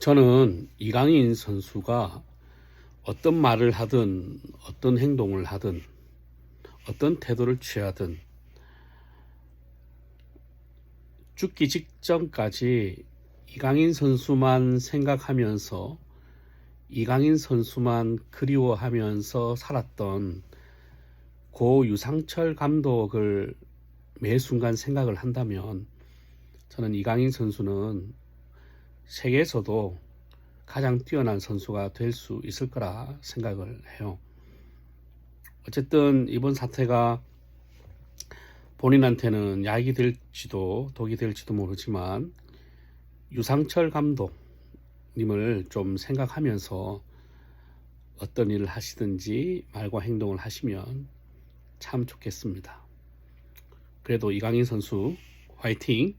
저는 이강인 선수가 어떤 말을 하든 어떤 행동을 하든 어떤 태도를 취하든 죽기 직전까지 이강인 선수만 생각하면서 이강인 선수만 그리워하면서 살았던 고 유상철 감독을 매 순간 생각을 한다면 저는 이강인 선수는 세계에서도 가장 뛰어난 선수가 될 수 있을 거라 생각을 해요. 어쨌든 이번 사태가 본인한테는 약이 될지도 독이 될지도 모르지만 유상철 감독님을 좀 생각하면서 어떤 일을 하시든지 말과 행동을 하시면 참 좋겠습니다. 그래도 이강인 선수 화이팅!